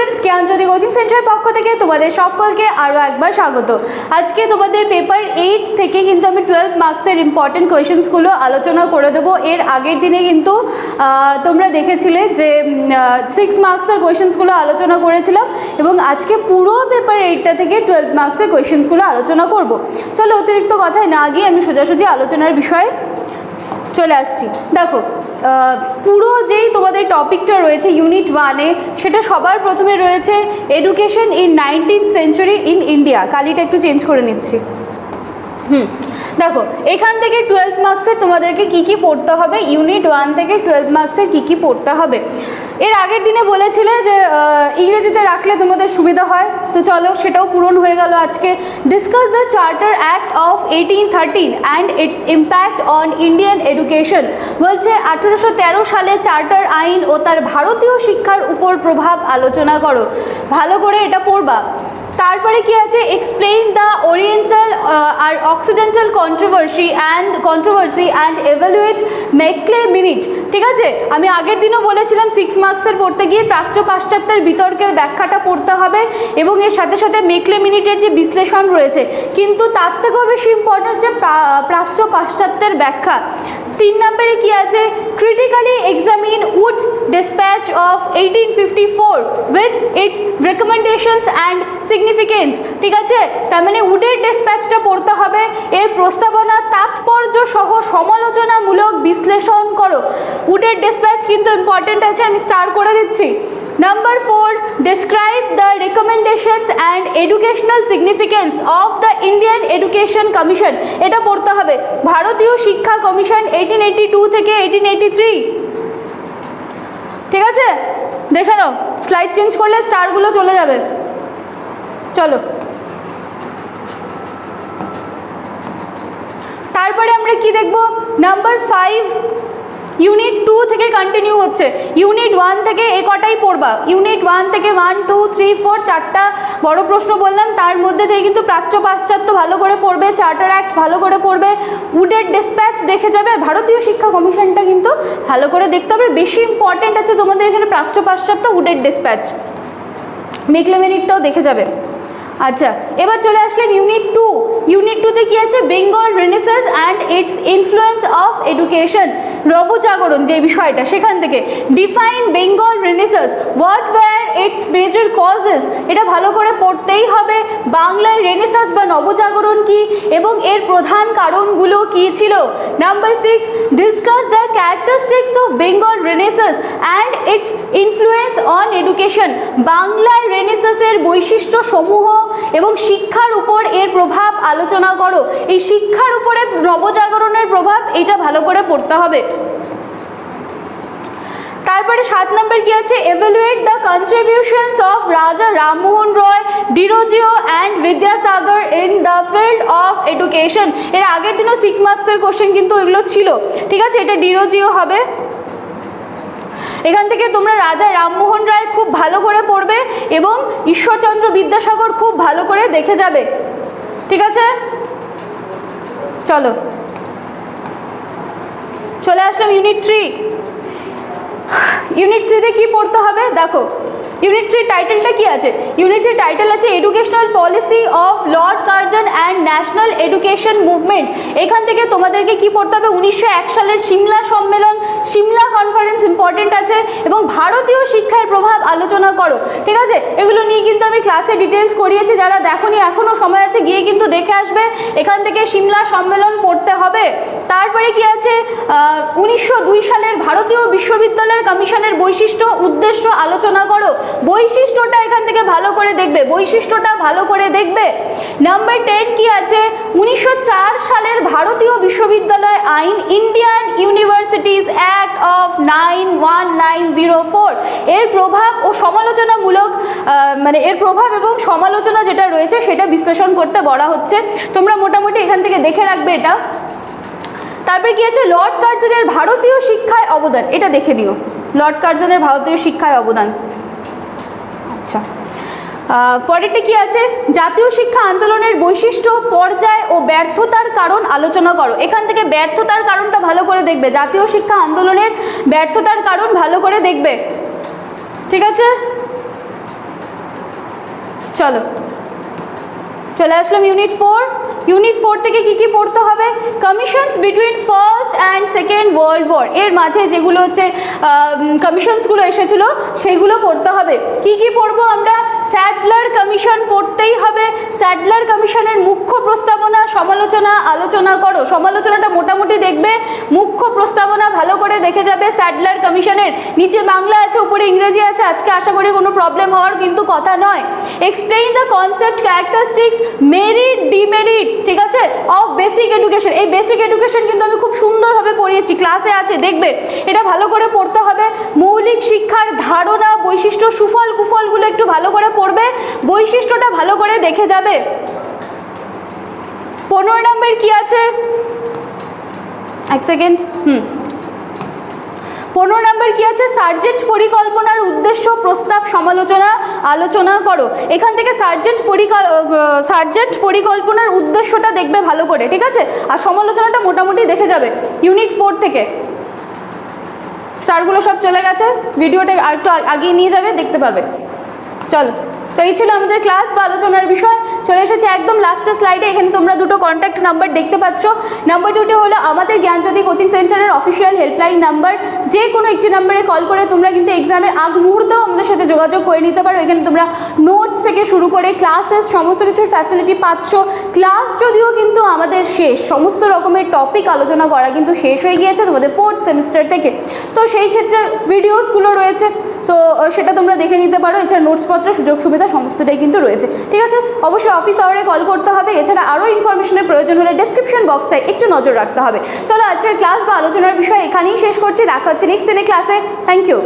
Students জ্ঞানজ্যোতি coaching সেন্টারের পক্ষ থেকে তোমাদের সকলকে আরও একবার স্বাগত। আজকে তোমাদের পেপার এইট থেকে কিন্তু আমি টুয়েলভ মার্কসের ইম্পর্টেন্ট কোয়েশনসগুলো আলোচনা করে দেবো। এর আগের দিনে কিন্তু তোমরা দেখেছিলে যে সিক্স মার্কসের কোয়েশনসগুলো আলোচনা করেছিলাম এবং আজকে পুরো পেপার এইটটা থেকে টুয়েলভ মার্কসের কোয়েশনসগুলো আলোচনা করব। চলো অতিরিক্ত কথায় না গিয়ে আমি সোজাসুজি আলোচনার বিষয়ে চলে আসছি। দেখো পুরো যেই তোমাদের টপিকটা রয়েছে ইউনিট ওয়ানে সেটা সবার প্রথমে রয়েছে education in nineteen century in India কালিটা একটু চেঞ্জ করে নিচ্ছি। হুম, দেখো, এখান থেকে টুয়েলভ মার্কসের তোমাদেরকে কি কি পড়তে হবে? ইউনিট ওয়ান থেকে টুয়েলভ মার্কসের কি কি পড়তে হবে? এর আগের দিনে বলেছিলে যে ইংরেজিতে রাখলে তোমাদের সুবিধা হয়। তো চলো, সেটাও পূরণ হয়ে গেল আজকে। Discuss the charter act of eighteen thirteen and its impact on Indian education বলছে, আঠেরোশো তেরো সালে চার্টার আইন ও তার ভারতীয় শিক্ষার উপর প্রভাব আলোচনা করো। ভালো করে এটা পড়বা। তারপরে কি আছে? Explain the oriental R occidental controversy and controversy and evaluate Macaulay minute ঠিক আছে? আমি আগের দিনও বলেছিলাম সিক্স মার্কসের পড়তে গিয়ে প্রাচ্য পাশ্চাত্যের বিতর্কের ব্যাখ্যাটা পড়তে হবে এবং এর সাথে সাথে মেকলে মিনিটের যে বিশ্লেষণ রয়েছে, কিন্তু তার থেকেও বেশি ইম্পর্টেন্ট হচ্ছে প্রাচ্য পাশ্চাত্যের ব্যাখ্যা। তিন নম্বরে কি আছে? Critically examine Wood's dispatch of eighteen fifty four with its recommendations and significance ঠিক আছে? তার মানে উডের ডিসপ্যাচটা পড়তে হবে। এর প্রস্তাবনা তাৎপর্য সহ সমালোচনামূলক বিশ্লেষণ করো। উডের ডিসপ্যাচ কিন্তু ইম্পর্টেন্ট আছে, আমি স্টার করে দিচ্ছি। Number four describe the recommendations and educational significance of the Indian education commission এটা পড়তে হবে। ভারতীয় শিক্ষা কমিশন এইটিন এইটি টু থেকে এইটিন এইটি থ্রি ঠিক আছে? দেখে নাও স্লাইড চেঞ্জ করলে স্টারগুলো চলে যাবে। চলো। তারপরে আমরা কি দেখব? নাম্বার ফাইভ কন্টিনিউ হচ্ছে। ইউনিট ওয়ান থেকে এ কটাই পড়বা? ইউনিট ওয়ান থেকে ওয়ান টু থ্রি ফোর চারটা বড় প্রশ্ন বললাম। তার মধ্যে থেকে কিন্তু প্রাচ্য পাশ্চাত্য ভালো করে পড়বে চার্টার অ্যাক্ট ভালো করে পড়বে উডের ডিসপ্যাচ দেখে যাবে, আর ভারতীয় শিক্ষা কমিশনটা কিন্তু ভালো করে দেখতে হবে। বেশি ইম্পর্টেন্ট আছে তোমাদের এখানে প্রাচ্য পাশ্চাত্য উডের ডিসপ্যাচ মিকলে মিনিটটাও দেখে যাবে। আচ্ছা এবার চলে আসলেন ইউনিট টু ইউনিট টুতে কি আছে? Bengal renaissance and its influence of education নবজাগরণ যে বিষয়টা, সেখান থেকে। Define Bengal renaissance what were its major causes এটা ভালো করে পড়তেই হবে। বাংলায় রেনেসাস বা নবজাগরণ কি? এবং এর প্রধান কারণগুলো কি ছিল? Number six discuss the characteristics of Bengal renaissance and its influence on education বাংলায় রেনেসাসের বৈশিষ্ট্য সমূহ এবং শিক্ষার উপর এর প্রভাব আলোচনা করো। এই শিক্ষার উপরে নবজাগরণের প্রভাব এটা ভালো করে পড়তে হবে। তারপরে সাত নম্বর কি আছে? Evaluate the contributions of Raja Rammohan Roy Derozio and Vidyasagar in the field of education এর আগের দিনও সিক্স মার্কসের কোশ্চেন কিন্তু এগুলো ছিল। ঠিক আছে? এটা ডিরোজিও হবে। এখান থেকে তোমরা রাজা রামমোহন রায় খুব ভালো করে এবং ঈশ্বরচন্দ্র বিদ্যাসাগর খুব ভালো করে দেখে যাবে। ঠিক আছে? চলো। চলে আসলাম ইউনিট থ্রি ইউনিট থ্রিতে কি পড়তে হবে? দেখো ইউনিট থ্রি টাইটেলটা কি আছে? ইউনিট থ্রি টাইটেল আছে educational policy of Lord Curzon and national education movement এখান থেকে তোমাদেরকে কি পড়তে হবে? উনিশশো এক সালের সিমলা সম্মেলন, সিমলা কনফারেন্স ইম্পর্টেন্ট আছে এবং ভারতীয় শিক্ষার প্রভাব আলোচনা করো। ঠিক আছে? এগুলো নিয়ে কিন্তু আমি ক্লাসে ডিটেলস করিয়েছি। যারা দেখোনি এখনও সময় আছে, গিয়ে কিন্তু দেখে আসবে। এখান থেকে সিমলা সম্মেলন পড়তে হবে। তারপরে কি আছে? উনিশশো দুই সালের ভারতীয় বিশ্ববিদ্যালয় কমিশনের বৈশিষ্ট্য, উদ্দেশ্য আলোচনা করো। বৈশিষ্ট্যটা এখান থেকে ভালো করে দেখবে। বৈশিষ্ট্যটা ভালো করে দেখবে। নাম্বার টেন কি আছে? উনিশশো চার সালের ভারতীয় বিশ্ববিদ্যালয় আইন Indian universities act of nine one nine zero four এর প্রভাব ও সমালোচনামূলক মানে এর প্রভাব এবং সমালোচনা যেটা রয়েছে সেটা বিশ্লেষণ করতে বলা হচ্ছে। তোমরা মোটামুটি এখান থেকে দেখে রাখবে এটা। তারপরে কি আছে? লর্ড কার্জনের ভারতীয় শিক্ষায় অবদান। এটা দেখে দিও লর্ড কার্জনের ভারতীয় শিক্ষায় অবদান। আচ্ছা। পরেরটা কি আছে? জাতীয় শিক্ষা আন্দোলনের বৈশিষ্ট্য, পর্যায় ও ব্যর্থতার কারণ আলোচনা করো। এখান থেকে ব্যর্থতার কারণটা ভালো করে দেখবে। জাতীয় শিক্ষা আন্দোলনের ব্যর্থতার কারণ ভালো করে দেখবে। ঠিক আছে? চলো। চলে আসলাম ইউনিট ফোর ইউনিট ফোর থেকে কি কি পড়তে হবে? Commissions between first and second world war এর মাঝে যেগুলো হচ্ছে কমিশনসগুলো এসেছিল, সেগুলো পড়তে হবে। কি কি পড়ব আমরা? স্যাডলার কমিশন পড়তেই হবে। স্যাডলার কমিশনের মুখ্য প্রস্তাবনা সমালোচনা, আলোচনা করো। সমালোচনাটা মোটামুটি দেখবে, মুখ্য প্রস্তাবনা ভালো করে দেখে যাবে স্যাডলার কমিশনের। নিচে বাংলা আছে, উপরে ইংরেজি আছে, আজকে আশা করি কোনো প্রবলেম হওয়ার কিন্তু কথা নয়। Explain the concept characteristics merit demerits ঠিক আছে? অফ বেসিক এডুকেশন এই বেসিক এডুকেশন কিন্তু আমি খুব সুন্দরভাবে পড়িয়েছি ক্লাসে আছে, দেখবে। এটা ভালো করে পড়তে হবে। মৌলিক শিক্ষার ধারণা, বৈশিষ্ট্য সুফল কুফলগুলো একটু ভালো করে পড়বে, বৈশিষ্ট্যটা ভালো করে দেখে যাবে। পনেরো নম্বর কি আছে? এক সেকেন্ড, হুম। পনেরো নম্বর কি আছে? সার্জেন্ট পরিকল্পনার উদ্দেশ্য, প্রস্তাব, সমালোচনা, আলোচনা করো। এখান থেকে সার্জেন্ট পরিকল সার্জেন্ট পরিকল্পনার উদ্দেশ্যটা দেখবে ভালো করে, ঠিক আছে? আর সমালোচনাটা মোটামুটি দেখে যাবে, ইউনিট ফোর থেকে। স্টারগুলো সব চলে গেছে, ভিডিওটা আর একটু আগিয়ে নিয়ে যাবে, দেখতে পাবে। চলো। তো এই ছিল আমাদের ক্লাস বা আলোচনার বিষয়। চলে এসেছে একদম লাস্টের স্লাইডে এখানে তোমরা দুটো কন্ট্যাক্ট নাম্বার দেখতে পাচ্ছ। নাম্বার দুটো হলো আমাদের জ্ঞানজ্যোতি কোচিং সেন্টারের অফিসিয়াল হেল্পলাইন নাম্বার যে কোনো একটি নাম্বারে কল করে তোমরা কিন্তু এক্সামের আগ মুহূর্তেও আমাদের সাথে যোগাযোগ করে নিতে পারো। এখানে তোমরা নোটস থেকে শুরু করে ক্লাসেস সমস্ত কিছুর ফ্যাসিলিটি পাচ্ছ। ক্লাস যদিও কিন্তু আমাদের শেষ, সমস্ত রকমের টপিক আলোচনা করা কিন্তু শেষ হয়ে গিয়েছে তোমাদের ফোর্থ সেমিস্টার থেকে। তো সেই ক্ষেত্রে ভিডিওসগুলো রয়েছে। তো সেটা তোমরা দেখে নিতে পারো। এছাড়া নোটসপত্র, সুযোগ সুবিধা, সমস্তটাই কিন্তু রয়েছে। ঠিক আছে? অবশ্যই অফিস আওয়ারে কল করতে হবে। এছাড়া আরও ইনফরমেশনের প্রয়োজন হলে ডেসক্রিপশন বক্সটায় একটু নজর রাখতে হবে। চলো, আজকের ক্লাস বা আলোচনার বিষয় এখানেই শেষ করছি। দেখা হচ্ছে নেক্সট দিনে ক্লাসে থ্যাংক ইউ